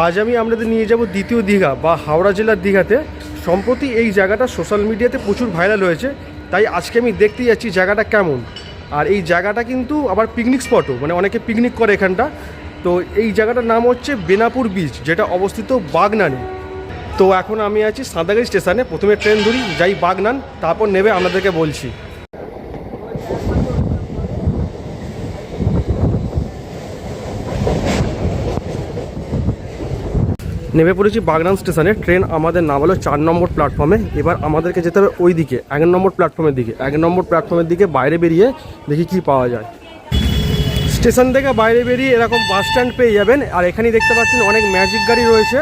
আজ আমি আপনাদের নিয়ে যাব দ্বিতীয় দীঘা বা হাওড়া জেলার দীঘাতে। সম্প্রতি এই জায়গাটা সোশ্যাল মিডিয়াতে প্রচুর ভাইরাল হয়েছে, তাই আজকে আমি দেখতে যাচ্ছি জায়গাটা কেমন। আর এই জায়গাটা কিন্তু আবার পিকনিক স্পটও মানে অনেকে পিকনিক করে এখানটা। তো এই জায়গাটার নাম হচ্ছে বেনাপুর বিচ যেটা অবস্থিত বাগনানে। তো এখন আমি আছি সাঁতাগাড়ি স্টেশনে প্রথমে ট্রেন ধরি, যাই বাগনান, তারপর নেবে আপনাদেরকে বলছি। নেমে পড়েছি বাগনান স্টেশনে। ট্রেন আমাদের নামালো চার নম্বর প্ল্যাটফর্মে। এবার আমাদেরকে যেতে হবে ওই দিকে, এক নম্বর প্ল্যাটফর্মের দিকে। এক নম্বর প্ল্যাটফর্মের দিকে বাইরে বেরিয়ে দেখি কি পাওয়া যায়। স্টেশন থেকে বাইরে বেরিয়ে এরকম বাস স্ট্যান্ড পেয়ে যাবেন। আর এখানেই দেখতে পাচ্ছেন অনেক ম্যাজিক গাড়ি রয়েছে।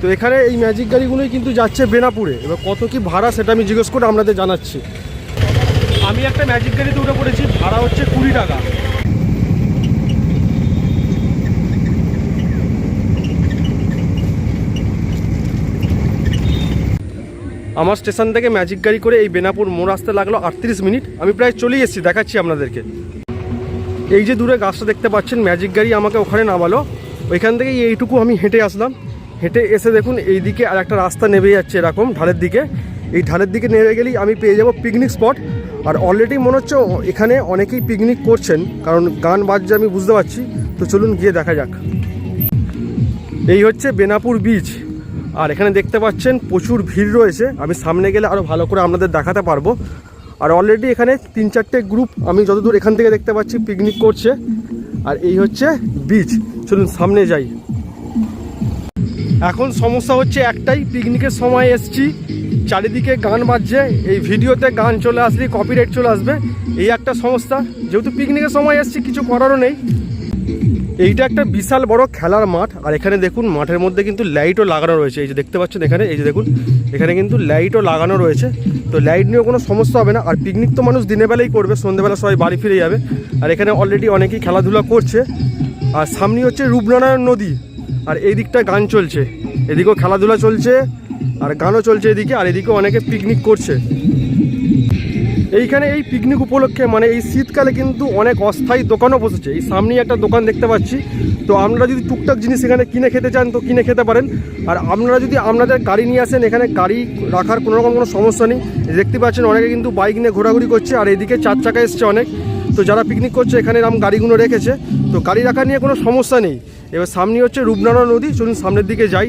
তো এখানে এই ম্যাজিক গাড়িগুলোই কিন্তু যাচ্ছে বেনাপুরে। এবার কত কি ভাড়া সেটা আমি জিজ্ঞেস করে আপনাদের জানাচ্ছি। আমি একটা ম্যাজিক গাড়িতে উঠে পড়েছি, ভাড়া হচ্ছে কুড়ি টাকা। আমার স্টেশন থেকে ম্যাজিক গাড়ি করে এই বেনাপুর মোড় আসতে লাগল আটত্রিশ মিনিট। আমি প্রায় চলেই এসেছি, দেখাচ্ছি আপনাদেরকে। এই যে দূরে গাছটা দেখতে পাচ্ছেন, ম্যাজিক গাড়ি আমাকে ওখানে নামালো। ওইখান থেকে এইটুকু আমি হেঁটে আসলাম। হেঁটে এসে দেখুন এই দিকে আর একটা রাস্তা নেমে যাচ্ছে এরকম ঢালের দিকে। এই ঢালের দিকে নেমে গেলেই আমি পেয়ে যাব পিকনিক স্পট আর অলরেডি মনে হচ্ছে এখানে অনেকেই পিকনিক করছেন, কারণ গান বাজছে আমি বুঝতে পারছি। তো চলুন গিয়ে দেখা যাক। এই হচ্ছে বেনাপুর বিচ আর এখানে দেখতে পাচ্ছেন প্রচুর ভিড় রয়েছে। আমি সামনে গেলে আরও ভালো করে আপনাদের দেখাতে পারব। আর অলরেডি এখানে তিন চারটে গ্রুপ আমি যতদূর এখান থেকে দেখতে পাচ্ছি পিকনিক করছে। আর এই হচ্ছে বিচ চলুন সামনে যাই। এখন সমস্যা হচ্ছে একটাই পিকনিকের সময় এসছি। চারিদিকে গান বাজছে, এই ভিডিওতে গান চলে আসলে কপিরাইট চলে আসবে। এই একটা সমস্যা। যেহেতু পিকনিকের সময় এসছি, কিছু করারও নেই। এইটা একটা বিশাল বড় খেলার মাঠ, আর এখানে দেখুন মাঠের মধ্যে কিন্তু লাইটও লাগানো রয়েছে। এই যে দেখতে পাচ্ছেন এখানে, এই যে দেখুন, এখানে কিন্তু লাইটও লাগানো রয়েছে। তো লাইট নিয়েও কোনো সমস্যা হবে না, আর পিকনিক তো মানুষ দিনের বেলাই করবে সন্ধ্যেবেলা সবাই বাড়ি ফিরে যাবে। আর এখানে অলরেডি অনেকেই খেলাধুলা করছে। আর সামনে হচ্ছে রূপনারায়ণ নদী, আর এই দিকটা গান চলছে। এদিকেও খেলাধুলা চলছে, আর গানও চলছে এদিকে, আর এদিকেও অনেকে পিকনিক করছে। এইখানে এই পিকনিক উপলক্ষে মানে এই শীতকালে কিন্তু অনেক অস্থায়ী দোকানও বসেছে। এই সামনেই একটা দোকান দেখতে পাচ্ছি। তো আপনারা যদি টুকটাক জিনিস এখানে কিনে খেতে চান, তো কিনে খেতে পারেন। আর আপনারা যদি আপনাদের গাড়ি নিয়ে আসেন, এখানে গাড়ি রাখার কোনো রকম কোনো সমস্যা নেই। দেখতে পাচ্ছেন, অনেকে কিন্তু বাইক নিয়ে ঘোরাঘুরি করছে, আর এদিকে চার চাকা এসছে অনেক। তো যারা পিকনিক করছে, এখানে এরকম গাড়িগুলো রেখেছে। তো গাড়ি রাখা নিয়ে কোনো সমস্যা নেই। এবার সামনে হচ্ছে রূপনারায়ণ নদী। চলুন সামনের দিকে যাই।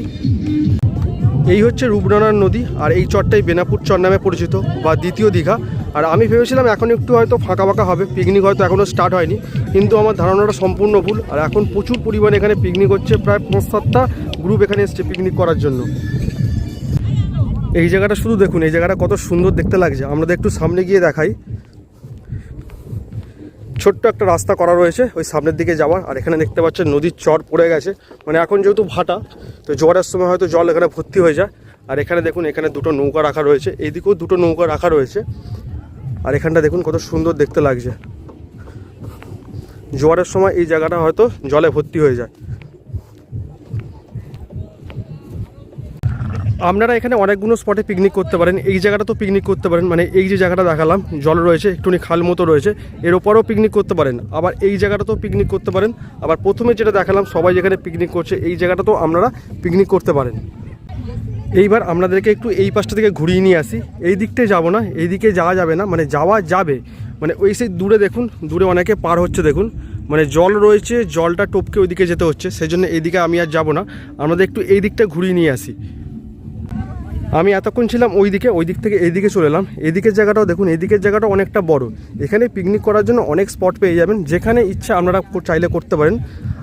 এই হচ্ছে রূপনারায়ণ নদী, আর এই চরটাই বেনাপুর চর নামে পরিচিত, বা দ্বিতীয় দীঘা। আর আমি ভেবেছিলাম এখন একটু হয়তো ফাঁকা ফাঁকা হবে পিকনিক হয়তো এখনও স্টার্ট হয়নি, কিন্তু আমার ধারণাটা সম্পূর্ণ ভুল। আর এখন প্রচুর পরিমাণে এখানে পিকনিক হচ্ছে, প্রায় পাঁচ সাতটা গ্রুপ এখানে এসছে পিকনিক করার জন্য। এই জায়গাটা শুধু দেখুন, এই জায়গাটা কত সুন্দর দেখতে লাগছে। আমাদের একটু সামনে গিয়ে দেখাই। ছোট্ট একটা রাস্তা করা রয়েছে, ওই সামনের দিকে যাওয়ার। আর এখানে দেখতে পাচ্ছেন নদীর চর পড়ে গেছে। মানে এখন যেহেতু ভাটা, তো জোয়ারের সময় হয়তো জল এখানে ভর্তি হয়ে যায়। আর এখানে দেখুন, এখানে দুটো নৌকা রাখা রয়েছে। এইদিকেও দুটো নৌকা রাখা রয়েছে। আর এখানটা দেখুন কত সুন্দর দেখতে লাগছে। জোয়ারের সময় এই জায়গাটা হয়তো জলে ভর্তি হয়ে যায়। আপনারা এখানে অনেকগুলো স্পটে পিকনিক করতে পারেন। এই জায়গাটা তো পিকনিক করতে পারেন। মানে এই যে জায়গাটা দেখালাম, জল রয়েছে, একটুখানি খাল মতো রয়েছে, এর ওপরেও পিকনিক করতে পারেন। আবার এই জায়গাটাতেও পিকনিক করতে পারেন। আবার প্রথমে যেটা দেখালাম, সবাই যেখানে পিকনিক করছে, এই জায়গাটাতেও আপনারা পিকনিক করতে পারেন। এইবার আপনাদেরকে একটু এই পাশটা থেকে ঘুরিয়ে নিয়ে আসি। এই দিকটায় যাব না, এই দিকে যাওয়া যাবে না মানে যাওয়া যাবে। মানে ওই সেই দূরে দেখুন, দূরে অনেকে পার হচ্ছে দেখুন। মানে জল রয়েছে, জলটা টপকে ওইদিকে যেতে হচ্ছে সেই জন্য এইদিকে আমি আর যাব না। আমাদের একটু এই দিকটা ঘুরিয়ে নিয়ে আসি। আমি এতক্ষণ ছিলাম ওই দিকে ওই দিক থেকে এইদিকে চলে এলাম। এদিকের জায়গাটাও দেখুন এদিকের জায়গাটা অনেকটা বড়। এখানে পিকনিক করার জন্য অনেক স্পট পেয়ে যাবেন, যেখানে ইচ্ছা আপনারা চাইলে করতে পারেন।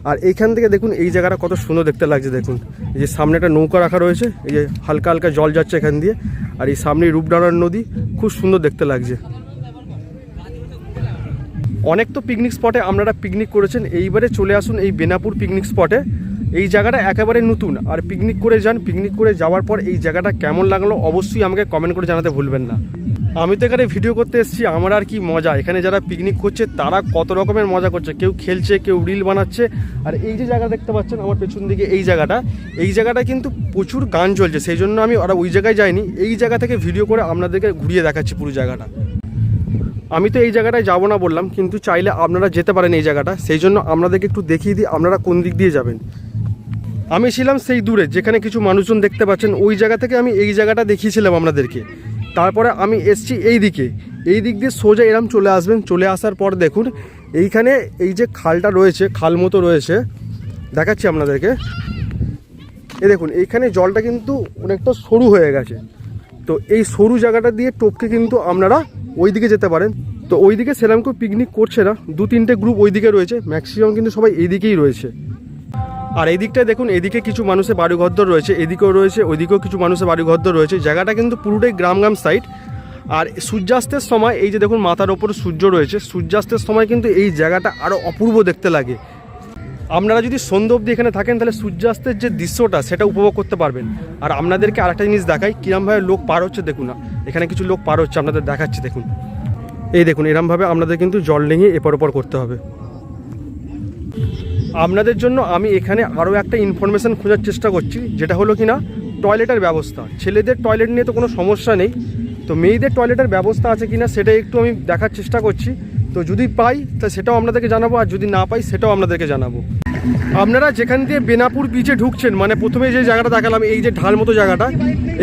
আর এইখান থেকে দেখুন, এই জায়গাটা কত সুন্দর দেখতে লাগছে, দেখুন। এই যে সামনে একটা নৌকা রাখা রয়েছে, এই যে হালকা হালকা জল যাচ্ছে এখান দিয়ে। আর এই সামনে রূপডানার নদী, খুব সুন্দর দেখতে লাগছে। অনেক তো পিকনিক স্পটে আপনারা পিকনিক করেছেন, এইবারে চলে আসুন এই বেনাপুর পিকনিক স্পটে এই জায়গাটা একেবারে নতুন, আর পিকনিক করে যান পিকনিক করে যাওয়ার পর এই জায়গাটা কেমন লাগল অবশ্যই আমাকে কমেন্ট করে জানাতে ভুলবেন না। আমি তো এখানে ভিডিও করতে এসেছি, আমার আর কি মজা। এখানে যারা পিকনিক করছে, তারা কত রকমের মজা করছে। কেউ খেলছে, কেউ রিল বানাচ্ছে। আর এই যে জায়গা দেখতে পাচ্ছেন, আমার পেছন দিকে এই জায়গাটা এই জায়গাটা কিন্তু প্রচুর গান চলছে। সেই জন্য আমি ওরা ওই জায়গায় যাইনি। এই জায়গা থেকে ভিডিও করে আপনাদেরকে ঘুরিয়ে দেখাচ্ছি পুরো জায়গাটা। আমি তো এই জায়গাটায় যাব না বললাম, কিন্তু চাইলে আপনারা যেতে পারেন এই জায়গাটা। সেই জন্য আপনাদেরকে একটু দেখিয়ে দিই, আপনারা কোন দিক দিয়ে যাবেন। আমি ছিলাম সেই দূরে, যেখানে কিছু মানুষজন দেখতে পাচ্ছেন। ওই জায়গা থেকে আমি এই জায়গাটা দেখিয়েছিলাম আপনাদেরকে। তারপরে আমি এসছি এই দিকে। এই দিক দিয়ে সোজা এরম চলে আসবেন। চলে আসার পর দেখুন, এইখানে এই যে খালটা রয়েছে, খাল মতো রয়েছে, দেখাচ্ছি আপনাদেরকে। এ দেখুন, এইখানে জলটা কিন্তু অনেকটা সরু হয়ে গেছে। তো এই সরু জায়গাটা দিয়ে টপকে কিন্তু আপনারা ওই দিকে যেতে পারেন। তো ওই দিকে সেরকম কেউ পিকনিক করছে না। দু তিনটে গ্রুপ ওই দিকে রয়েছে। ম্যাক্সিমাম কিন্তু সবাই এই দিকেই রয়েছে। আর এই দিকটায় দেখুন, এদিকে কিছু মানুষের বাড়িঘরদর রয়েছে, এদিকেও রয়েছে, ওইদিকেও কিছু মানুষের বাড়িঘরদর রয়েছে। জায়গাটা কিন্তু পুরোটাই গ্রাম গ্রাম সাইড আর সূর্যাস্তের সময়, এই যে দেখুন মাথার ওপর সূর্য রয়েছে, সূর্যাস্তের সময় কিন্তু এই জায়গাটা আরও অপূর্ব দেখতে লাগে। আপনারা যদি সন্ধ্যে অবধি এখানে থাকেন, তাহলে সূর্যাস্তের যে দৃশ্যটা, সেটা উপভোগ করতে পারবেন। আর আপনাদেরকে আরেকটা জিনিস দেখাই কিরমভাবে লোক পার হচ্ছে দেখুন না, এখানে কিছু লোক পার হচ্ছে, আপনাদের দেখাচ্ছে দেখুন। এই দেখুন, এরমভাবে আপনাদের কিন্তু জল নিয়ে এপর ওপর করতে হবে। আপনাদের জন্য আমি এখানে আরও একটা ইনফরমেশান খোঁজার চেষ্টা করছি, যেটা হলো কি না টয়লেটের ব্যবস্থা। ছেলেদের টয়লেট নিয়ে তো কোনো সমস্যা নেই। তো মেয়েদের টয়লেটের ব্যবস্থা আছে কি না সেটা একটু আমি দেখার চেষ্টা করছি। তো যদি পাই, তা সেটাও আপনাদেরকে জানাব, আর যদি না পাই, সেটাও আপনাদেরকে জানাব। আপনারা যেখান দিয়ে বেনাপুর বিচে ঢুকছেন মানে প্রথমে যে জায়গাটা দেখালাম, এই যে ঢাল মতো জায়গাটা,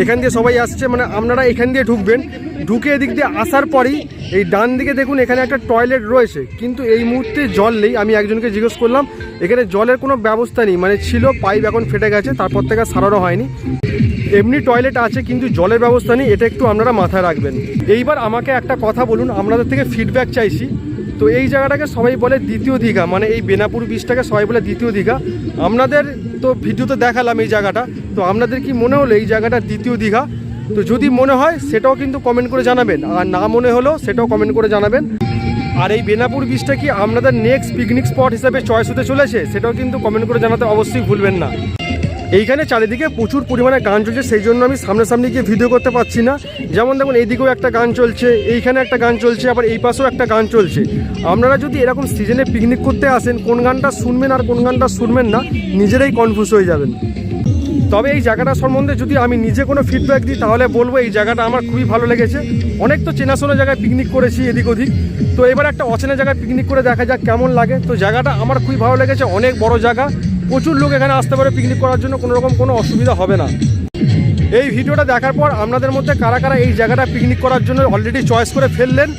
এখান দিয়ে সবাই আসছে মানে আপনারা এখান দিয়ে ঢুকবেন। ঢুকে এদিক দিয়ে আসার পরেই এই ডান দিকে দেখুন, এখানে একটা টয়লেট রয়েছে। কিন্তু এই মুহূর্তে জল নেই, আমি একজনকে জিজ্ঞেস করলাম, এখানে জলের কোনো ব্যবস্থা নেই মানে ছিল পাইপ এখন ফেটে গেছে, তারপর থেকে সারানো হয়নি। এমনি টয়লেট আছে, কিন্তু জলের ব্যবস্থা নেই, এটা একটু আপনারা মাথায় রাখবেন। এইবার আমাকে একটা কথা বলুন, আপনাদের থেকে ফিডব্যাক চাইছি। তো এই জায়গাটাকে সবাই বলে দ্বিতীয় দীঘা মানে এই বেনাপুর বীজটাকে সবাই বলে দ্বিতীয় দীঘা। আপনাদের তো ভিডিওতে দেখালাম এই জায়গাটা, তো আপনাদের কি মনে হলো এই জায়গাটা দ্বিতীয় দীঘা? তো যদি মনে হয়, সেটাও কিন্তু কমেন্ট করে জানাবেন, আর না মনে হলো, সেটাও কমেন্ট করে জানাবেন। আর এই বেনাপুর বীজটা কি আপনাদের নেক্সট পিকনিক স্পট হিসেবে চয়েস হতে চলেছে? সেটাও কিন্তু কমেন্ট করে জানাতে অবশ্যই ভুলবেন না। এইখানে চারিদিকে প্রচুর পরিমাণে গান চলছে, সেই জন্য আমি সামনাসামনি গিয়ে ভিডিও করতে পারছি না। যেমন দেখুন, এইদিকেও একটা গান চলছে, এইখানে একটা গান চলছে, আবার এই পাশেও একটা গান চলছে। আপনারা যদি এরকম সিজনে পিকনিক করতে আসেন, কোন গানটা শুনবেন আর কোন গানটা শুনবেন না, নিজেরাই কনফিউজ হয়ে যাবেন। তবে এই জায়গাটা সম্বন্ধে যদি আমি নিজে কোনো ফিডব্যাক দিই, তাহলে বলব এই জায়গাটা আমার খুবই ভালো লেগেছে। অনেক তো চেনাশোনা জায়গায় পিকনিক করেছি এদিক ওদিক। তো এবার একটা অচেনা জায়গায় পিকনিক করে দেখা যাক কেমন লাগে। তো জায়গাটা আমার খুবই ভালো লেগেছে, অনেক বড় জায়গা। প্রচুর লোক এখানে আসতে পারে পিকনিক করার জন্য, কোনো রকম কোনো অসুবিধা হবে না। এই ভিডিওটা দেখার পর আপনাদের মধ্যে কারা কারা এই জায়গাটা পিকনিক করার জন্য অলরেডি চয়েস করে ফেললেন,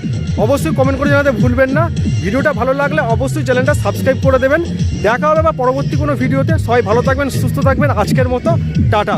অবশ্যই কমেন্ট করে জানাতে ভুলবেন না। ভিডিওটা ভালো লাগলে অবশ্যই চ্যানেলটা সাবস্ক্রাইব করে দেবেন। দেখা হবে বা পরবর্তী কোনো ভিডিওতে। সবাই ভালো থাকবেন, সুস্থ থাকবেন। আজকের মতো, টাটা।